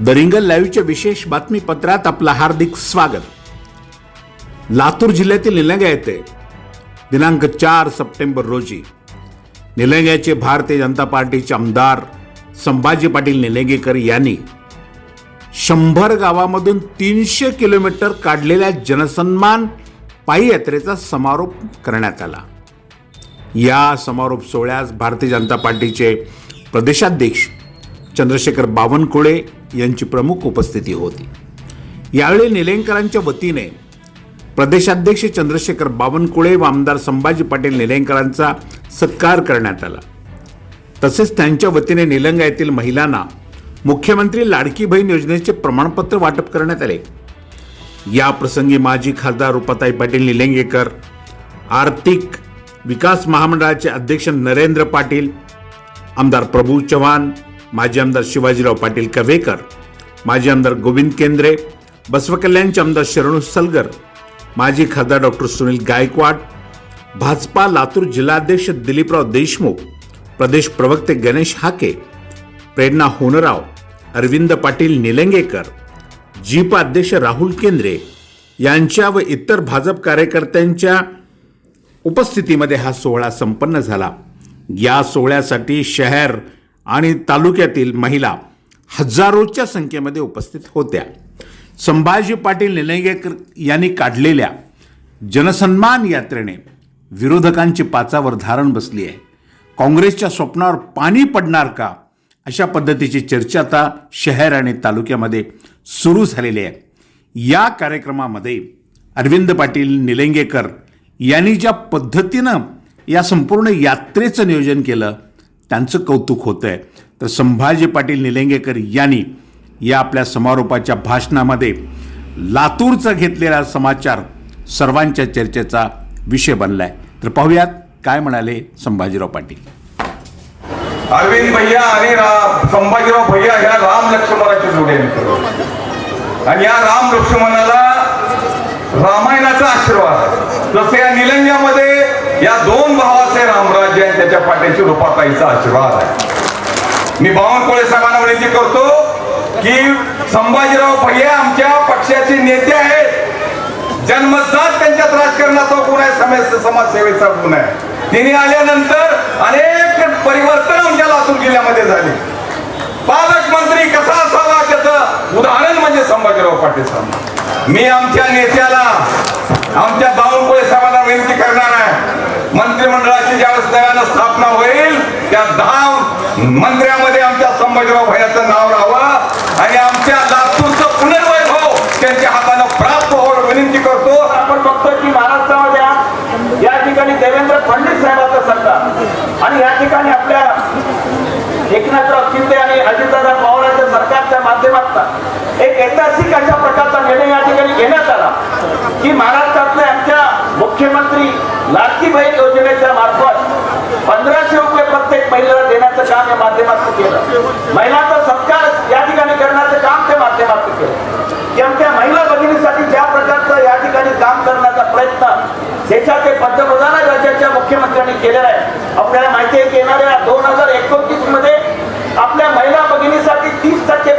दरिंगल लाईव्हच्या विशेष बातमीपत्रात आपलं हार्दिक स्वागत. लातूर जिल्ह्यातील निलंगा येथे दिनांक चार सप्टेंबर रोजी निलंग्याचे भारतीय जनता पार्टीचे आमदार संभाजी पाटील निलंगेकर यांनी शंभर गावामधून तीनशे किलोमीटर काढलेल्या जनसन्मान पायी यात्रेचा समारोप करण्यात आला. या समारोप सोहळ्यास भारतीय जनता पार्टीचे प्रदेशाध्यक्ष चंद्रशेखर बावनकुळे यांची प्रमुख उपस्थिती होती. यावेळी निलेंकरांच्या वतीने प्रदेशाध्यक्ष चंद्रशेखर बावनकुळे व आमदार संभाजी पाटील निलंगकरांचा सत्कार करण्यात आला. तसेच त्यांच्या वतीने निलंगा येथील महिलांना मुख्यमंत्री लाडकी बहीण योजनेचे प्रमाणपत्र वाटप करण्यात आले. या प्रसंगी माजी खासदार रुपाताई पाटील निलंगेकर आर्थिक विकास महामंडळाचे अध्यक्ष नरेंद्र पाटील आमदार प्रभू चव्हाण माजी आमदार शिवाजीराव पाटील कवेकर माजी आमदार गोविंद केंद्रे बसवकल्याणचे आमदार शरणू सलगर माजी खासदार डॉक्टर सुनील गायकवाड भाजपा लातूर जिल्हाध्यक्ष दिलीपराव देशमुख प्रदेश प्रवक्ते गणेश हाके प्रेरणा होनराव अरविंद पाटील निलंगेकर जीप अध्यक्ष राहुल केंद्रे यांच्या व इतर भाजप कार्यकर्त्यांच्या उपस्थितीमध्ये हा सोहळा संपन्न झाला. या सोहळ्यासाठी शहर आणि तालुक्यातील महिला हजारोच्या संख्येमध्ये उपस्थित होत्या. संभाजी पाटील निलंगेकर यांनी काढलेल्या जनसन्मान यात्रेने विरोधकांची पाचावर धारण बसली आहे. काँग्रेसच्या स्वप्नावर पाणी पडणार का? अशा पद्धतीची चर्चा आता शहर आणि तालुक्यामध्ये सुरू झालेली आहे. या कार्यक्रमामध्ये अरविंद पाटील निलंगेकर यांनी ज्या पद्धतीनं या संपूर्ण यात्रेचं नियोजन केलं त्यांचं कौतुक होतं आहे तर संभाजी पाटील निलंगेकर यांनी या आपल्या समारोपाच्या भाषणामध्ये लातूरचा घेतलेला समाचार सर्वांच्या चर्चेचा विषय बनलाय. तर पाहूयात काय म्हणाले संभाजीराव पाटील. अरविंद भैया आणि राम संभाजीराव भैया ह्या राम लक्ष्मणाच्या जोड्या आणि या राम लक्ष्मणाला रामायणाचा आशीर्वाद. जसं या निलंग्यामध्ये या दोन भावाचे रामराज्य आणि त्याच्या पाठीची रुपाताईचा आशीर्वाद आहे. मी बावनकुळे साहेबांना विनंती करतो की संभाजीराव भैया आमच्या पक्षाचे नेते आहेत. जन्मजात त्यांच्यात राजकारणाचा गुण आहे समाज समाजसेवेचा गुण आहे. तिने आल्यानंतर अनेक परिवर्तन आमच्या लातूर जिल्ह्यामध्ये झाले. पालकमंत्री कसा असावा त्याचं उदाहरण म्हणजे संभाजीराव पाटील साहेब. मी आमच्या नेत्याला आमच्या बावनकुळे साहेबांना विनंती करणार आहे. मंत्रिमंडळाची ज्यावेळेस नव्यानं स्थापना होईल त्या दहा मंत्र्यामध्ये आमच्या संभाजीराव भैयाचं नाव राहावं आणि आमच्या लातूरचं पुनर्वैभव त्यांच्या हातानं प्राप्त व्हावं विनंती करतो. आपण बघतो की महाराष्ट्रामध्ये या ठिकाणी देवेंद्र फडणवीस साहेबांचं सरकार आणि या ठिकाणी आपल्या एकनाथराव शिंदे आणि अजितदादा पवारांच्या सरकारच्या माध्यमात एक ऐतिहासिक अशा प्रकारचा निर्णय या ठिकाणी घेण्यात आला की महाराष्ट्रातल्या आमच्या मुख्यमंत्री लाडकी बहीण योजनेच्या मार्फत पंधराशे रुपये प्रत्येक महिलेला देण्याचं काम या माध्यमातून केलं. महिलांचा सत्कार या ठिकाणी करण्याचं काम त्या माध्यमातून केलं. की आमच्या महिला भगिनीसाठी ज्या प्रकारचं या ठिकाणी काम करण्याचा प्रयत्न देशाचे पंतप्रधान राज्याच्या मुख्यमंत्र्यांनी केलेला आहे. आपल्याला माहिती आहे की येणाऱ्या दोन हजार एकोणमध्ये आपल्या महिला भगिनीसाठी तीस टक्के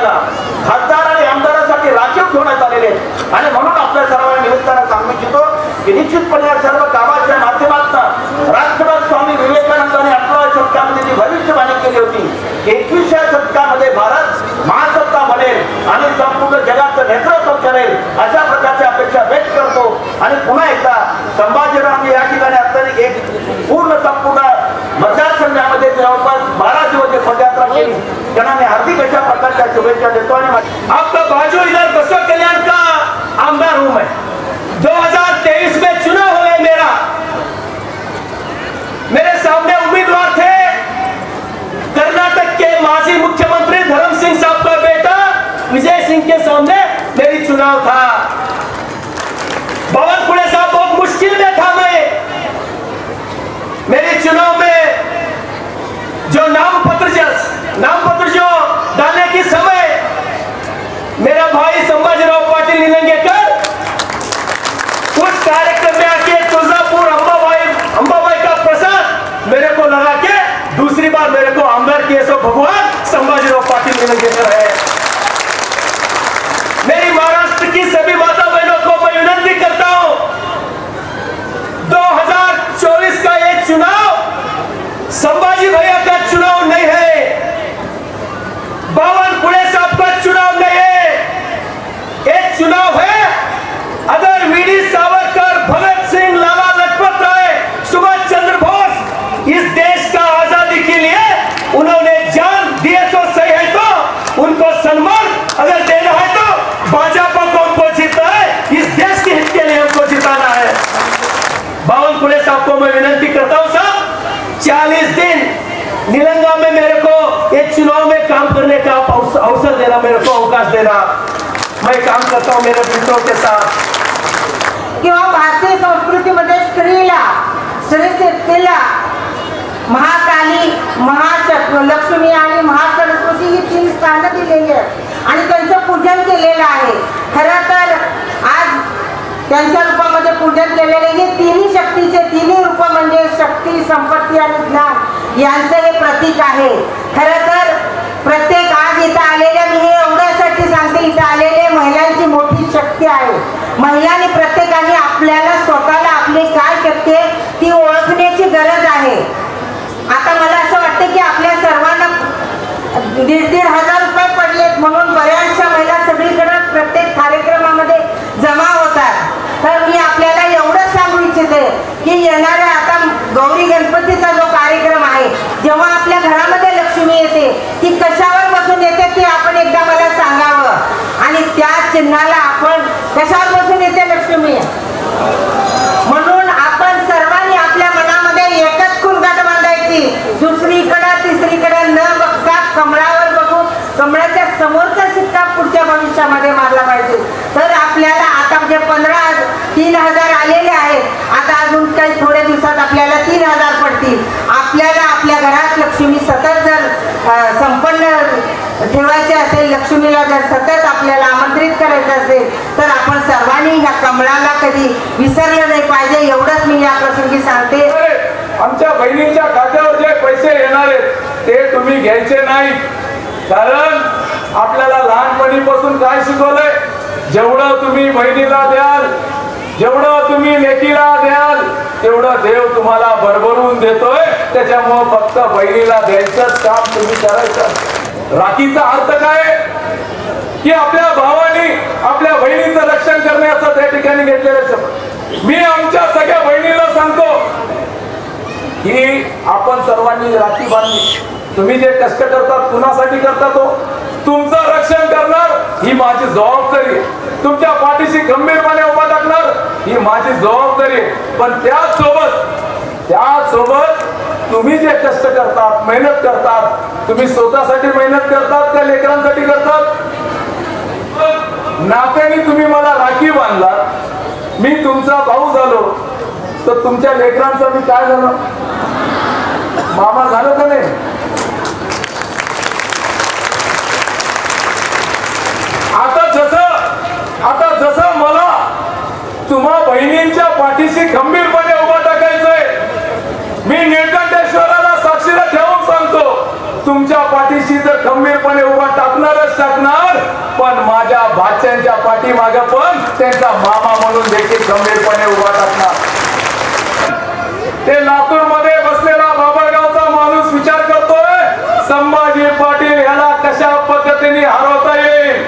पस्तीस खासदार आणि आमदारांसाठी राखीव ठेवण्यात आलेले आणि म्हणून आपल्या सर्वांना निमित्तानं सांगू इच्छितो की निश्चितपणे या सर्व कामाच्या माध्यमातून राष्ट्रवाद स्वामी विवेकानंदांनी अठराव्या शतकामध्ये जी भविष्यवाणी केली होती एकविसव्या शतकामध्ये भारत महासत्ता बनेल आणि संपूर्ण जगाचं नेतृत्व करेल अशा प्रकारची अपेक्षा व्यक्त करतो. आणि पुन्हा एकदा संभाजीराव या ठिकाणी असताना एक पूर्ण संपूर्ण मतदारसंघामध्ये जवळपास बारा दिवस पदयात्रा केली हार्दिक अशा प्रकारच्या शुभेच्छा देतो आपका बाजू इधर बसव कल्याण का आमदार हूँ मैं 2023 में चुनाव हुए मेरा मेरे सामने उम्मीदवार थे कर्नाटक के माजी मुख्यमंत्री धर्म सिंह साहब का बेटा विजय सिंह के सामने मेरी चुनाव था बावनकुड़े साहब बहुत मुश्किल में था मैं मेरे चुनाव में जो नाम पत्र नाम पत्र जो डालने के समय मेरा भाई संभाजीराव पाटिल निलंगेकर उस कार्यक्रम में आके तुळजापुर अंबाबाई अंबाबाई का प्रसाद मेरे को लगा के दूसरी बार मेरे को नंबर की ऐसा भगवान संभाजीराव पाटिल निलंगेकर है। मेरी महाराष्ट्र की सभी माता बहनों को मैं विनंती करता हूँ 2024 का ये चुनाव संभाजी भैया का चुनाव नहीं है। बावनकुळे साहब का चुनाव नहीं है। ये चुनाव है अगर वीडी सावरकर चालीस दिन निलंगा में मेरे को एक चुनाव में काम करने का आप अवसर देना मेरे को अवकाश देना। मैं काम करता हूँ मेरे मित्रों के साथ। किंवा भारतीय संस्कृतीमध्ये स्त्रीला स्त्री शक्तीला महाकाली महाशक लक्ष्मी आणि महासरस्वती ही तीन स्थानं दिलेली आहेत. आणि त्यांचं पूजन केलेलं आहे. खरं तर आज त्यांच्या रूपामध्ये पूजन केलेले हे तिन्ही शक्ती तिन्ही रूप म्हणजे शक्ती संपत्ती आणि ज्ञान यांचं हे प्रतीक आहे. खरं तर प्रत्येक आज इथं आलेल्या मी हे एवढ्यासाठी सांगते इथं आलेले महिलांची मोठी शक्ती आहे. महिलांनी प्रत्येकाने आपल्याला स्वतःला आपली काय शक्ती आहे ती ओळखण्याची गरज आहे. आता मला असं वाटतं की आपल्या सर्वांना दीड दीड हजार रुपये पडलेत म्हणून बऱ्याचशा महिला सगळीकडे प्रत्येक कार्यक्रमामध्ये जमा होतात. तर मी आपल्याला एवढंच सांगू इच्छिते की येणाऱ्या आता गौरी गणपतीचा जेव्हा आपल्या घरामध्ये लक्ष्मी येते ती कशावर बसून येते ते आपण एकदा मला सांगावं. आणि त्या चिन्हाला आपण कशावर बसून येते लक्ष्मी म्हणून आपण सर्वांनी आपल्या मनामध्ये एकच कुलगाठ बांधायची दुसरीकडं तिसरीकडं न बघता कमळावर बघून कमळाच्या समोरचा शिक्का पुढच्या भविष्यामध्ये मारला पाहिजे तर आपल्याला आता म्हणजे पंधरा तीन हजार आलेले आहेत आता अजून काही थोड्या दिवसात आपल्याला तीन हजार पडतील आपल्याला आपल्या घरात लक्ष्मी सतत जर अ, संपन्न ठेवायचे असेल लक्ष्मीला जर सतत आपल्याला आमंत्रित करायचं असेल तर आपण सर्वांनी ह्या कमळाला कधी विसरलं नाही पाहिजे एवढंच मी या प्रसंगी सांगते. आमच्या बहिणीच्या खात्यावर जे पैसे येणार आहेत ते तुम्ही घ्यायचे नाही. कारण आपल्याला लहानपणीपासून काय शिकवलंय? जेवढं तुम्ही बहिणीला द्याल जेवढं तुम्ही लेकीला द्याल तेवढं देव तुम्हाला भरभरून देतोय. त्याच्यामुळं फक्त बहिणीला द्यायचंच काम तुम्ही करायचं. राखीचा अर्थ काय? की आपल्या भावाने आपल्या बहिणीचं रक्षण करण्याचा त्या ठिकाणी घेतलेलं शब्द मी आमच्या सगळ्या बहिणीला सांगतो की आपण सर्वांनी राखी बांधली. तुम्ही जे कष्ट करतात कुणासाठी करता तो हो? तुमचं रक्षण करणार ही माझी जबाबदारी तुमच्या पाठीशी गंभीरपणे उभा टाकणार ही माझी जबाबदारी आहे. पण त्याचसोबत त्याचसोबत तुम्ही जे कष्ट करतात मेहनत करतात तुम्ही स्वतःसाठी मेहनत करतात त्या लेकरांसाठी करतात. नात्याने तुम्ही मला राखी बांधला मी तुमचा भाऊ झालो. तर तुमच्या लेकरांचं मी काय झालं? मामा झालं का नाही? आता जसं आता जसं मला तुम्हा बहिणींच्या पाठीशी खंबीरपणे उभा टाकायचंय मी निळकंठेश्वराला साक्षीला ठेवून सांगतो तुमच्या पाठीशी जर खंबीरपणे उभा टाकणारच टाकणार पण माझ्या भाच्यांच्या पाठीमाग पण त्यांचा मामा म्हणून देखील गंभीरपणे उभा टाकणार ते लातूरमध्ये बसलेला बाबळगावचा माणूस विचार करतोय संभाजी पाटील याला कशा पद्धतीने हरवता येईल?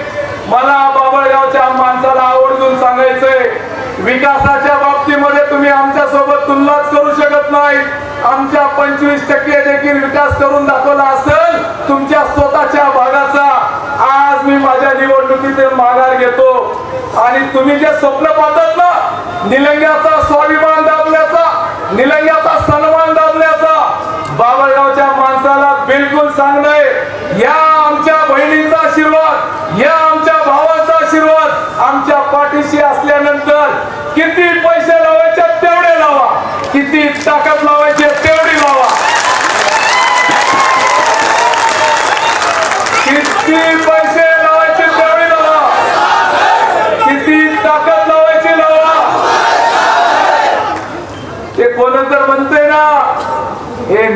मला बाबळगावच्या माणसाला आवर्जून सांगायचंय विकासाच्या बाबतीमध्ये तुम्ही आमच्यासोबत तुलनाच करू शकत नाही. आमच्या पंचवीस टक्के देखील विकास करून दाखवला असेल तुमच्या स्वतःच्या भागाचा आज मी माझ्या निवडणुकीत माघार घेतो आणि तुम्ही जे स्वप्न पाहतात ना निलंग्याचा स्वाभिमान दाबल्याचा निलंग्याचा सन्मान दाबल्याचा बाबळगावच्या माणसाला बिलकुल सांगणं या आमच्या बहिणींचा आशीर्वाद या आमच्या भावाचा आशीर्वाद आमच्या पाठीशी असल्यानंतर किती पैसे लावायचे तेवढे लावा. किती ताकद लावायचे तेवढी लावा. किती पैसे लावायचे तेवढी लावा किती ताकद लावायची लावा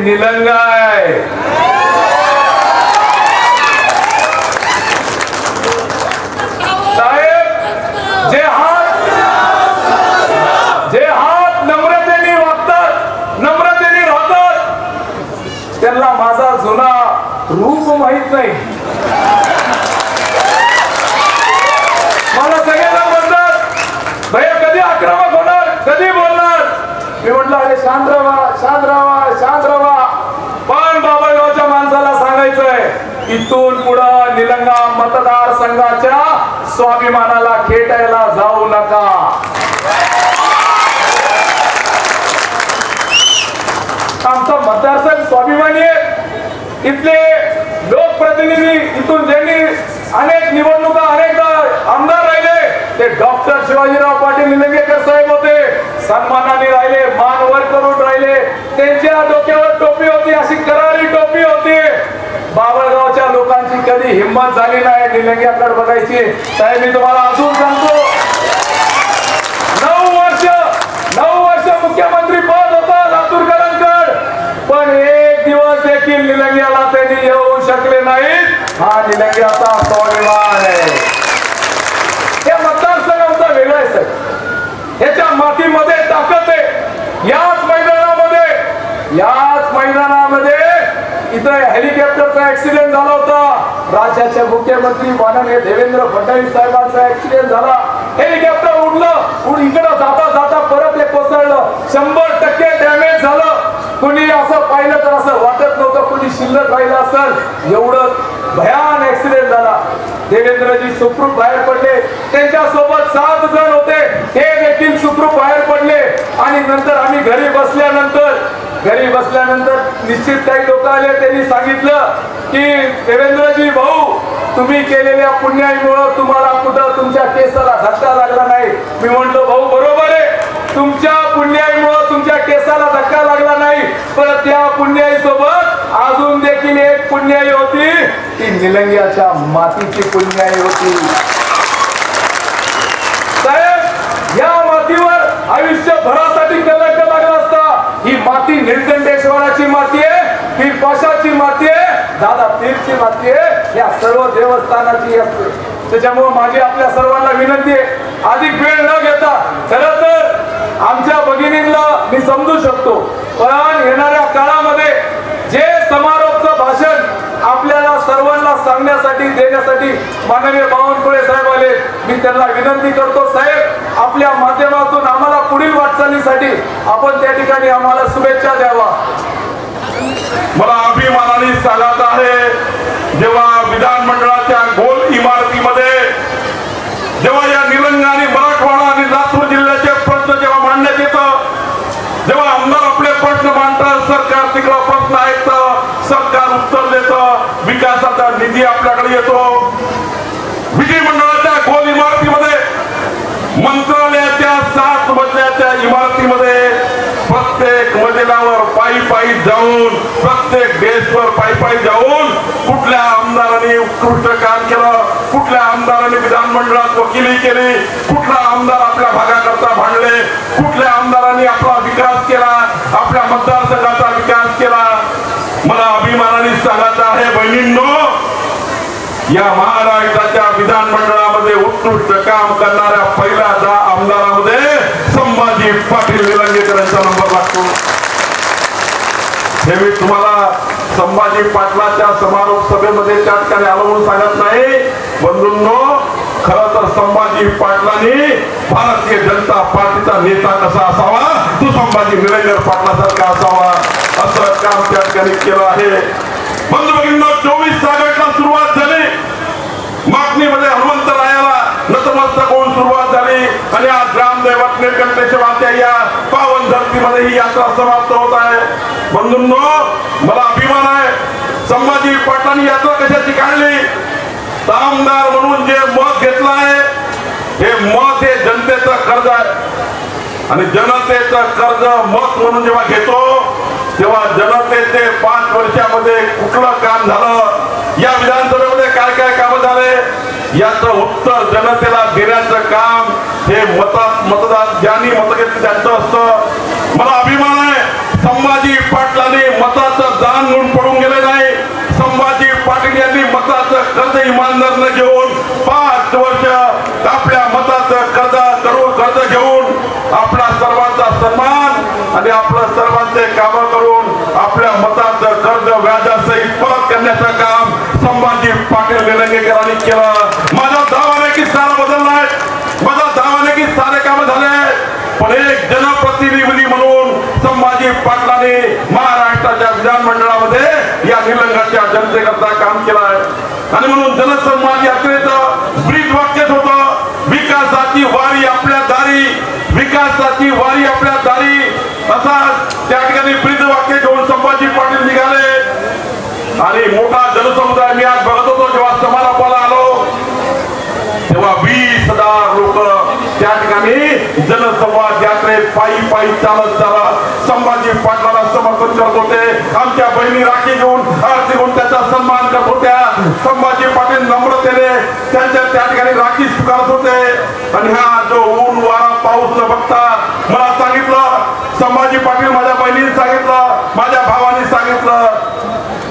ते कोण तर म्हणते ना हे निलंगा आहे माहीत नाही मला सगळेजण म्हणतात भैया कधी आक्रमक होणार कधी बोलणार मी म्हटलं अरे शांत राहा शांत राहा शांत राहा पण बाबळगावच्या माणसाला सांगायचंय इथून पुढं निलंगा मतदारसंघाच्या स्वाभिमानाला खेटायला जाऊ नका. आमचा मतदारसंघ स्वाभिमानी आहे. इथले लोकप्रतिनिधी इथून ज्यांनी अनेक निवडणुका अनेकदा आमदार राहिले ते डॉक्टर शिवाजीराव पाटील निलंगेकर साहेब होते. सन्मानाने राहिले मान वर करून राहिले. त्यांच्या डोक्यावर टोपी होती अशी करारी टोपी होती. बाबळगावच्या लोकांची कधी हिंमत झाली नाही निलंग्याकडे बघायची. साहेब मी तुम्हाला अजून सांगतो. नऊ वर्ष नऊ वर्ष मुख्यमंत्री पद होता लातूरकरांकड. पण एक दिवस देखील निलंग्याला त्यांनी येऊ शकले नाहीत. हा निलंग्याचा स्वाभिमान आहे. हे मतदारसंघ आमचा वेगळा आहे साहेब. याच्या मातीमध्ये ताकद आहे. याच मैदानामध्ये याच मैदानामध्ये तिथं हेलिकॉप्टरचा ऍक्सिडेंट झाला होता. राज्याचे मुख्यमंत्री माननीय देवेंद्र फडणवीस साहेबांचा ऍक्सिडेंट झाला. हेलिकॉप्टर उडलं उड इकडं जाता जाता परत हे कोसळलं. शंभर टक्के डॅमेज झालं. कुणी असं पाहिलं तर असं वाटत नव्हतं कुणी शिल्लक राहिलं असेल. एवढं भयान ऍक्सिडेंट झाला. देवेंद्रजी सुखरूप बाहेर पडले. त्यांच्यासोबत सात जण होते. ते देखील सुखरूप बाहेर पडले. आणि नंतर आम्ही घरी बसल्यानंतर घरी बसल्यानंतर निश्चित काही लोक आले त्यांनी सांगितलं की देवेंद्रजी भाऊ तुम्ही केलेल्या पुण्याईमुळं तुम्हाला कुठं तुमच्या केसाला धक्का लागला नाही. मी म्हणतो भाऊ बरोबर आहे. तुमच्या पुण्याईमुळं तुमच्या केसाला धक्का लागला नाही पण त्या पुण्याई सोबत अजून देखील एक पुण्याई होती. ती निलंग्याच्या मातीची पुण्याई होती. साहेब या मातीवर आयुष्यभरासाठी भरासाठी कलक माती निर्दंडेश्वराची माती आहे ती पशाची माती आहे दादा तीरची माती आहे या सर्व देवस्थानाची असते त्याच्यामुळे माझी आपल्या सर्वांना विनंती आहे अधिक वेळ न घेता खरं तर आमच्या भगिनींना मी समजू शकतो पण येणाऱ्या काळामध्ये जे समारोपचं सांगण्यासाठी देण्यासाठी माननीय बावनकुळे साहेब आले. मी त्यांना विनंती करतो साहेब आपल्या माध्यमातून आम्हाला पुढील वाटचालीसाठी आपण त्या ठिकाणी आम्हाला शुभेच्छा द्यावा. मला अभिमानाने सांगत आहे जेव्हा विधानमंडळाच्या गोल इमारतीमध्ये जेव्हा या निलंगा आणि मराठवाडा आणि लातूर जिल्ह्याचे प्रश्न जेव्हा मांडण्यात येत जेव्हा आमदार आपले प्रश्न मांडतात सरकार तिकडं प्रश्न ऐकतं सरकार उत्तर देत निधी आपल्याकडे येतो. विधिमंडळाच्या गोल इमारतीमध्ये मंत्रालयाच्या सात मजल्याच्या इमारतीमध्ये प्रत्येक मजल्यावर पायी पायी जाऊन प्रत्येक डेस्कवर पायी पायी जाऊन कुठल्या आमदाराने उत्कृष्ट काम केलं कुठल्या आमदाराने विधानमंडळात वकिली केली कुठला आमदार आपल्या भागाकरता भांडले कुठल्या आमदारांनी आपला विकास केला आपल्या मतदारसंघ विकास केला मला अभिमानाने सांगायचं आहे बहिणींनो या महाराष्ट्राच्या विधानमंडळामध्ये उत्कृष्ट काम करणाऱ्या पहिल्या दहा आमदारामध्ये संभाजी पाटील निलंगेकरांचा नंबर लागतो. हे मी तुम्हाला संभाजी पाटलाच्या समारोप सभेमध्ये त्या ठिकाणी आलो म्हणून सांगत नाही. बंधूंनो खर तर संभाजी पाटलांनी भारतीय जनता पार्टीचा नेता कसा असावा तो संभाजी निलंगेकर पाटलासारखा असावा असं काम त्या ठिकाणी केलं आहे. बंधू भगिनींनो चोवीस ऑगस्टला सुरुवात झाली. मागणीमध्ये हनुमंतरायाला नतमस्तक होऊन सुरुवात झाली. आणि आज ग्रामदैवत निलकंठेश्वराच्या या पावन धरतीमध्ये ही यात्रा समाप्त होत आहे. बंधूंनो मला अभिमान आहे. संभाजी पाटलांनी यात्रा कशाची काढली? आमदार म्हणून जे मत घेतलं आहे हे मत हे जनतेचं कर्ज आहे. आणि जनतेचं कर्ज मत म्हणून जेव्हा घेतो तेव्हा जनतेचे पाच वर्षामध्ये कुठलं काम झालं? या विधानसभा याचं उत्तर जनतेला देण्याचं काम हे मतात मतदार ज्यांनी मत घेतली त्यांचं असतं. मला अभिमान आहे संभाजी पाटलांनी मताचं दान म्हणून पडून गेले नाही. संभाजी पाटील यांनी मताचं कर्ज इमानदारनं घेऊन पाच वर्ष आपल्या मताचं कर्ज करून कर्ज घेऊन आपला सर्वांचा सन्मान आणि आपलं सर्वांचे काम करून आपल्या मताचं कर्ज व्याजासहित परत करण्याचं काम संभाजी पाटील निलंगेकरांनी केलं माझा दावा नाही की सारा बदललाय माझा दावा नाही की सारे काम झाले पण एक जनप्रतिनिधी म्हणून संभाजी पाटलाने महाराष्ट्राच्या विधानमंडळामध्ये या निलंगाच्या जनतेकरता काम केलं आहे आणि म्हणून जनसंवाद यात्रेचं ब्रीज वाक्यच होत विकासाची वारी आपल्या दारी विकासाची वारी आपल्या दारी. असा त्या ठिकाणी ब्रीज वाक्य घेऊन संभाजी पाटील निघाले. आणि मोठा जनसमुदाय मी आज बघत होतो जेव्हा समाज आलो तेव्हा वीस हजार लोक त्या ठिकाणी जनसंवाद यात्रेत पायी पायी चालत चाला संभाजी पाटलाला समर्थन करत होते. आमच्या बहिणी राखी घेऊन आरती घेऊन त्याचा सन्मान करत होत्या. संभाजी पाटील नम्रतेने त्यांच्या त्या ठिकाणी राखी स्वीकारत होते. आणि हा जो ऊन वारा पाऊस न बघता मला सांगितलं संभाजी पाटील माझ्या बहिणीने सांगितलं माझ्या भावाने सांगितलं.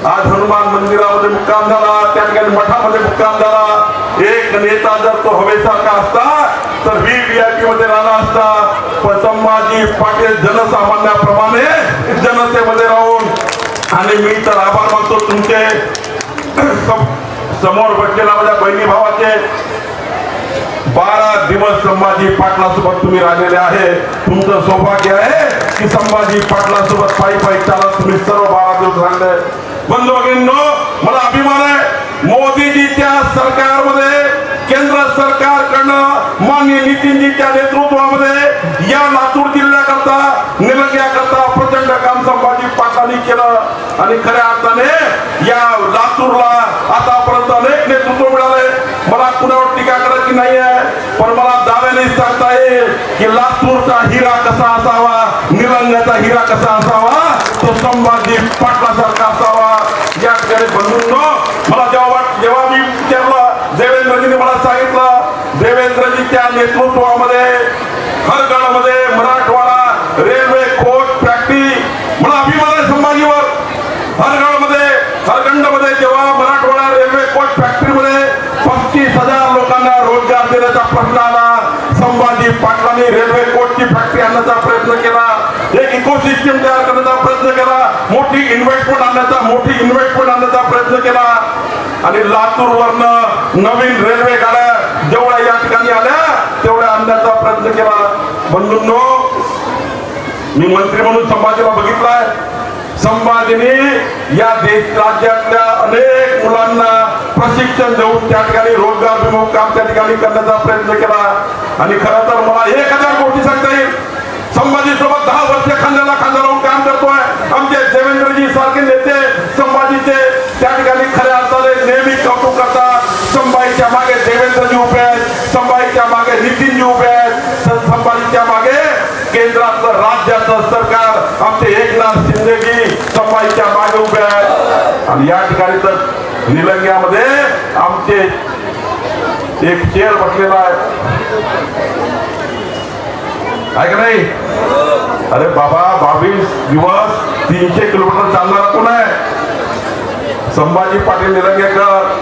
आज हनुमान मंदिरामध्ये मुक्काम झाला त्या ठिकाणी मठामध्ये मुक्काम झाला. एक नेता जर तो हवेसारखा असता तर मी व्ही आय पी मध्ये राहणार असता पण संभाजी पाटील जनसामान्याप्रमाणे जनतेमध्ये राहून. आणि मी तर आभार मानतो तुमचे. समोर बसलेला माझ्या बहिणी भावाचे. बारा दिवस संभाजी पाटलासोबत तुम्ही राहिलेले आहे. तुमचं सौभाग्य आहे की संभाजी पाटलासोबत पायी पायी चालत तुम्ही सर्व बारा दिवस राहिले. बंधू भगिनींनो मला अभिमान आहे. मोदीजीच्या सरकार केंद्र सरकारकडनं माननीय नितीनजीच्या नेतृत्वामध्ये या लातूर जिल्ह्याकरता निलंग्याकरता प्रचंड काम संभाजी पाटलांनी केलं. आणि खऱ्या अर्थाने या लातूरला आतापर्यंत अनेक नेतृत्व मिळाले. मला कुणावर टीका करायची नाही आहे पण मला दाव्याने सांगता येईल की लातूरचा हिरा कसा असावा निलंग्याचा हिरा कसा असावा तो संभाजी पाटलासारखा असावा. या ठिकाणी बंधूंनो मला जेव्हा जेव्हा मी विचारलं देवेंद्रजीने मला सांगितलं देवेंद्रजीच्या त्या नेतृत्व मराठवाडा रेल्वे कोच फॅक्टरी मला अभिमान आहे संभाजीवर हरगडमध्ये हरगंडमध्ये जेव्हा मराठवाडा रेल्वे कोच फॅक्टरीमध्ये पस्तीस हजार लोकांना रोजगार देण्याचा प्रश्न आला संभाजी रेल्वे कोचची फॅक्टरी आणण्याचा प्रयत्न केला. एक इकोसिस्टम तयार करण्याचा प्रयत्न केला. मोठी इन्व्हेस्टमेंट आणण्याचा मोठी इन्व्हेस्टमेंट आणण्याचा प्रयत्न केला. आणि लातूर वरनं नवीन रेल्वे गाड्या जेवढ्या या ठिकाणी आल्या तेवढ्या आणण्याचा प्रयत्न केला. बंधूंनो मी मंत्री म्हणून संभाजीला बघितलाय. संभाजीने या देश राज्यातल्या अनेक मुलांना प्रशिक्षण देऊन त्या ठिकाणी रोजगार विमुख काम त्या ठिकाणी करण्याचा प्रयत्न केला. आणि खरं तर मला एक हजार कोटी सांगता येईल. संभाजी सोबत दहा वर्ष खांद्याला खांदा लावून काम करतोय. आमचे देवेंद्रजी सारखे नेते संभाजीचे त्या ठिकाणी खऱ्या अर्थाने नेहमी कौतुक करतात. संभाजीच्या मागे देवेंद्रजी उभे आहेत. संभाजीच्या मागे नितीनजी उभे आहेत. तर संभाजीच्या मागे केंद्रातलं राज्याचं सरकार आमचे एकनाथ शिंदेजी संभाजीच्या मागे उभे आहेत. आणि या ठिकाणी तर निलंग्यामध्ये आमचे एक चेअर बसलेला आहे. आहे का नाही? अरे बाबा बावीस दिवस तीनशे किलोमीटर चालणारा कोण आहे? संभाजी पाटील निलंगेकर.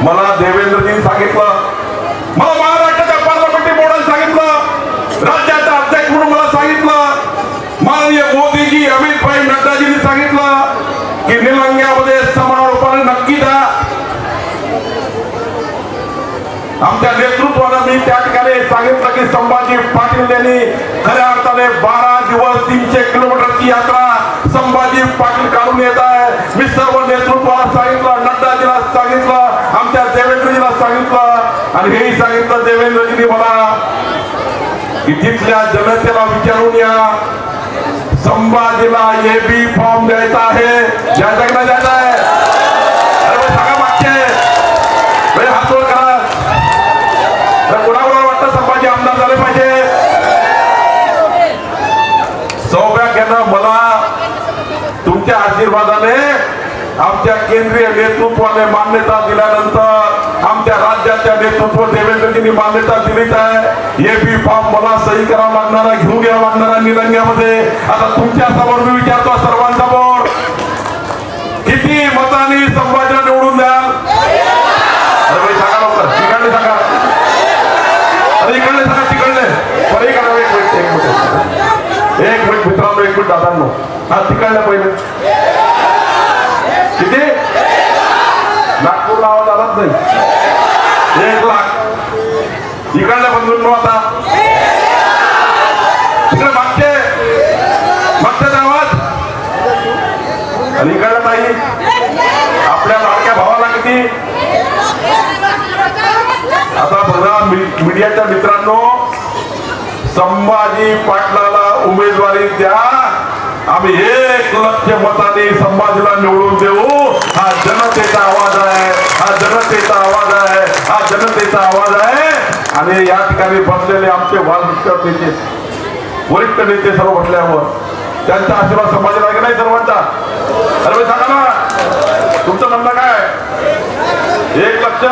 मला देवेंद्रजींनी सांगितलं. मला महाराष्ट्राच्या पार्लमेंटरी बोर्डाने सांगितलं. राज्याचा अध्यक्ष म्हणून मला सांगितलं. माननीय मोदीजी अमित भाई नड्डाजींनी सांगितलं की निलंग्यामध्ये समारोपाने नक्की द्या आमच्या नेतृत्वानं मी त्या ठिकाणी सांगितलं की संभाजी पाटील यांनी खऱ्या अर्थाने बारा दिवस तीनशे किलोमीटरची यात्रा संभाजी पाटील काढून येत आहे. मी सर्व नेतृत्वाला सांगितलं नड्डाजीला सांगितलं आमच्या देवेंद्रजीला सांगितलं आणि हेही सांगितलं देवेंद्रजींनी मला की तिथल्या जनतेला विचारून या संभाजीला ए बी फॉर्म द्यायचा आहे. ज्या नाही द्यायचा आहे अरे बा, सांगा मागचे बरे, हात वर करा तर कोणाकोणाला वाटतं संभाजी आमदार झाले पाहिजे सौभाग्यानं मला तुमच्या आशीर्वादाने आमच्या केंद्रीय नेतृत्वाने मान्यता दिल्यानंतर आमच्या राज्याच्या नेतृत्व देवेंद्रजींनी मान्यता दिलीच आहे. ए बी फॉर्म मला सही करावा लागणारा घेऊन घ्यावा लागणारा निलंग्यामध्ये. आता तुमच्यासमोर मी विचारतो सर्वांसमोर किती मतांनी संभाजी निवडून द्याल? अरे सांगा लवकर. तिकडले सांगा. अरे इकडले सांगा तिकडले. बरं इकडे एक मिनिट एक मिनिट. एक मिनिट मित्रांनो एक मिनिट दादांनो. हा तिकडल्या पहिले किती आवाज नाही एक लाख. इकडल्या बंधून आता. तिकडे मागते मागते आवाज आणि इकडल्या ताई आपल्या लाडक्या भावाला किती? आता बघा मीडियाच्या मित्रांनो संभाजी पाटलाला उमेदवारी द्या. आम्ही एक लक्ष मताने संभाजीला निवडून देऊ. हा जनतेचा आवाज. हा जनतेचा आवाज आहे. हा जनतेचा आवाज आहे. आणि या ठिकाणी बसलेले आमचे वालमित्र नेते वरिष्ठ नेते सर्व म्हटल्यावर त्यांचा आशीर्वाद समाजाला की नाही सर्वांचा? अरे सांगा ना. तुमचं म्हणणं काय? एक लक्ष.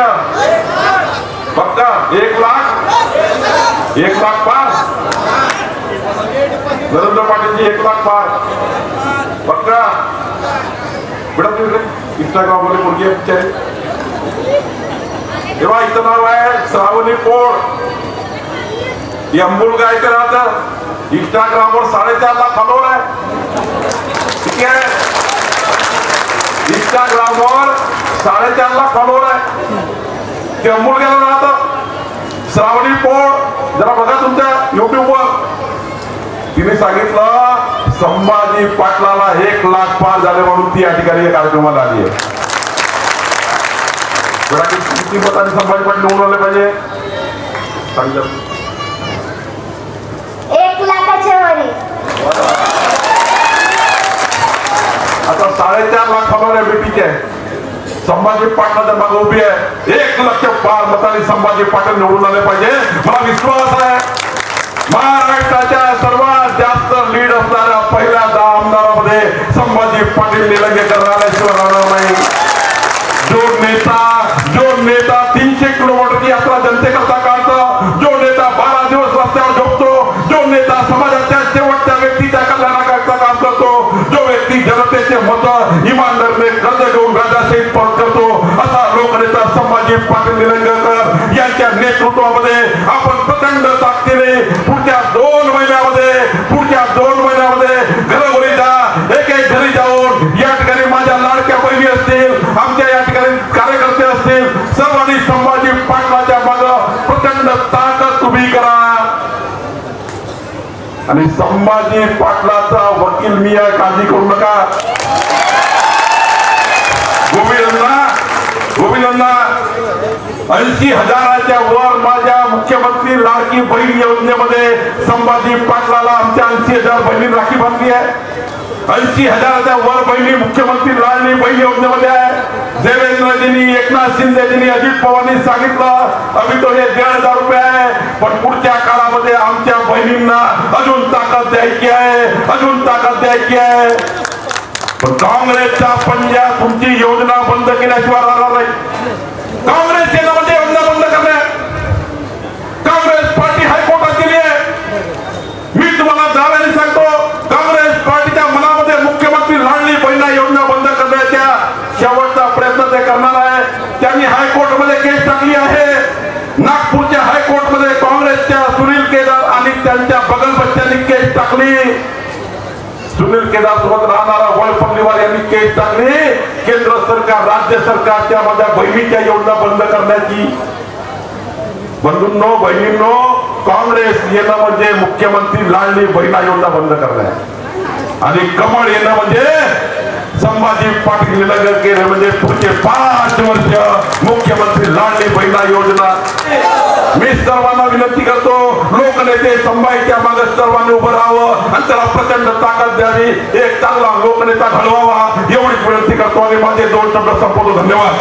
फक्त एक लाख. एक लाख पाच. नरेंद्र पाटीलची एक लाख पाच. फक्त. इंस्टाग्राममध्ये मुलगी आहे तेव्हा इथं नाव आहे श्रावणी पोळ. ही अंबुल गायकर राहतं इंस्टाग्रामवर साडेचार लाख फॉलोवर आहे. ठीक आहे? इंस्टाग्रामवर साडेचार लाख फॉलोवर आहे. ते अंबुल गेलं राहतं श्रावणी पोळ. जरा बघा तुमच्या युट्यूबवर तिने सांगितलं संभाजी पाटलाला एक लाख पार झाले म्हणून ती या ठिकाणी कार्यक्रमाला आली आहे. किती मतांनी संभाजी पाटील निवडून आले पाहिजे? सांगितलं. एक लाखाच्या वरी आता साडेचार लाख फॉलोवर बेटीचे संभाजी पाटलाच्या मागे उभी आहे. एक लक्ष पार मतांनी संभाजी पाटील निवडून आले पाहिजे. मला विश्वास आहे महाराष्ट्राच्या सर्वात जास्त लीड असणाऱ्या पहिल्या दहा आमदारामध्ये संभाजी पाटील निलंगेकर राहिल्याशिवाय राहणार नाही जो नेता जो नेता तीनशे किलोमीटरची यात्रा जनतेकरता काढतो जो नेता बारा दिवस रस्त्यावर झोपतो जो नेता समाजाच्या शेवटच्या व्यक्तीच्या कल्याणाकरता काम करतो जो व्यक्ती जनतेचे मत इमानदारीने कर्ज घेऊन राजाशाही परत करतो असा लोकनेता संभाजी पाटील निलंगेकर यांच्या नेतृत्वामध्ये आपण प्रचंड ताकदीने पुढच्या दोन महिन्यामध्ये पुढच्या दोन महिन्यामध्ये घरोघरी जा एक एक घरी जाऊन या ठिकाणी माझ्या लाडक्या बहिणी असतील आमच्या या ठिकाणी कार्यकर्ते असतील सर्वांनी संभाजी पाटलाच्या माग प्रचंड ताकद उभी करा आणि संभाजी पाटलाचा वकील मी आहे काळजी करू नका. गोविंदा गोविंदा ऐंशी हजाराच्या वर माझ्या मुख्यमंत्री लाडकी बहीण योजनेमध्ये संभाजी पाटलाला आमच्या ऐंशी हजार बहिणी राखी बांधली आहे. ऐंशी हजाराच्या वर बहिणी मुख्यमंत्री लाडली बहीण योजनेमध्ये आहे. देवेंद्रजींनी एकनाथ शिंदेजींनी अजित पवारांनी सांगितलं अभि तो हे दीड हजार रुपये आहे पण पुढच्या काळामध्ये आमच्या बहिणींना अजून ताकद द्यायची आहे अजून ताकद द्यायची आहे. पण काँग्रेसचा पंजा तुमची योजना बंद केल्याशिवाय राहणार नाही काँग्रेस केलं म्हणजे योजना बंद करणे काँग्रेस पार्टी हायकोर्टात गेली आहे मी तुम्हाला दाव्याने सांगतो काँग्रेस पार्टीच्या मनामध्ये मुख्यमंत्री लाडली बहिणा योजना बंद करण्याच्या शेवटचा प्रयत्न ते करणार आहे त्यांनी हायकोर्टमध्ये केस टाकली आहे. नागपूरच्या हायकोर्टमध्ये काँग्रेसच्या सुनील केदार आणि त्यांच्या बगल बच्च्यांनी केस टाकली. सुनील केदार सोबत राहणारा वळ पल्लीवाल यांनी केस टाकली. केंद्र सरकार राज्य सरकारच्या माझ्या बहिणीच्या योजना बंद करण्याची. बंधूंनो बहिणींनो काँग्रेस येणं म्हणजे मुख्यमंत्री लाडली बहिणा योजना बंद करणं आणि कमळ येणं म्हणजे संभाजी पाटील निलंगेकर म्हणजे पुढचे पाच वर्ष मुख्यमंत्री लाडली बहिणा योजना. मी सर्वांना विनंती करतो लोकनेते संभाजीच्या मागे सर्वांनी उभं राहावं आणि त्याला प्रचंड ताकद द्यावी. एक चांगला लोकनेता घडवावा एवढीच विनंती करतो आणि माझे दोन शब्द संपवतो. धन्यवाद.